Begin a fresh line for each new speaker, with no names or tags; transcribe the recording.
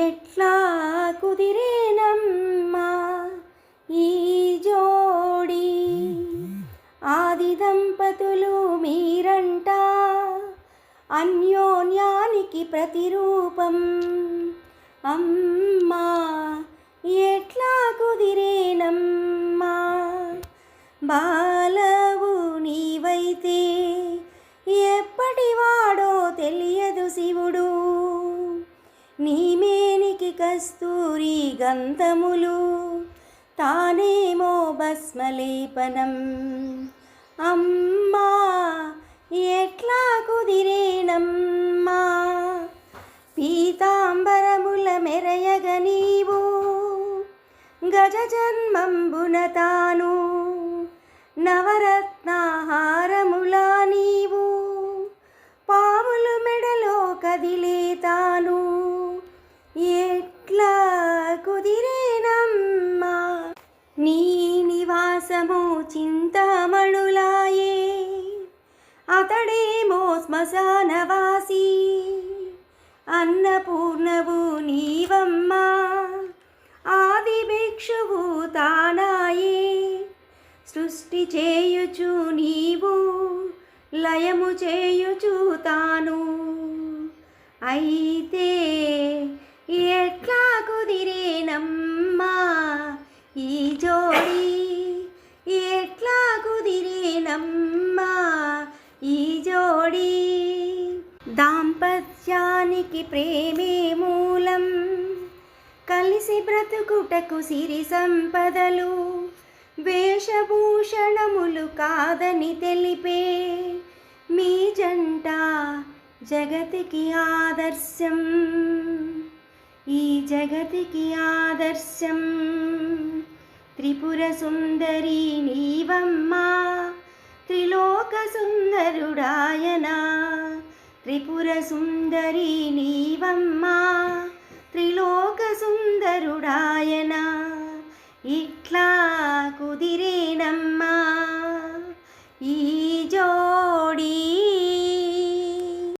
ఎట్లా కుదిరేనమ్మా ఈ జోడి? ఆది దంపతులు మీరంట అన్యోన్యానికి ప్రతిరూపం. అమ్మా ఎట్లా కుదిరేనమ్మా? బా కస్తూరి గంధములు తానేమో భస్మలేపనం. అమ్మా ఎట్లా కుదిరేనమ్మా? పీతాంబరముల మెరయగ నీవు గజ జన్మంబున తాను. నవరత్నాహారములా నీ నివాసము చింతామణులాయే. అతడేమో శ్మశానవాసి. అన్నపూర్ణవు నీవమ్మా. ఆది భిక్షువు తానాయే. సృష్టి చేయుచు నీవు లయము చేయుచు తాను. అయితే కుదిరేనమ్మా ఈ జోడి దాంపత్యానికి ప్రేమే మూలం. కలిసి బ్రతుకుటకు సిరి సంపదలు వేషభూషణములు కాదని తెలిపే మీ జంట జగతికి ఆదర్శం. ఈ జగతికి ఆదర్శం. త్రిపుర సుందరి నీవమ్మా త్రిలోక సుందరుడాయన త్రిపుర సుందరి నీవమ్మా త్రిలోక సుందరుడాయన ఇట్లా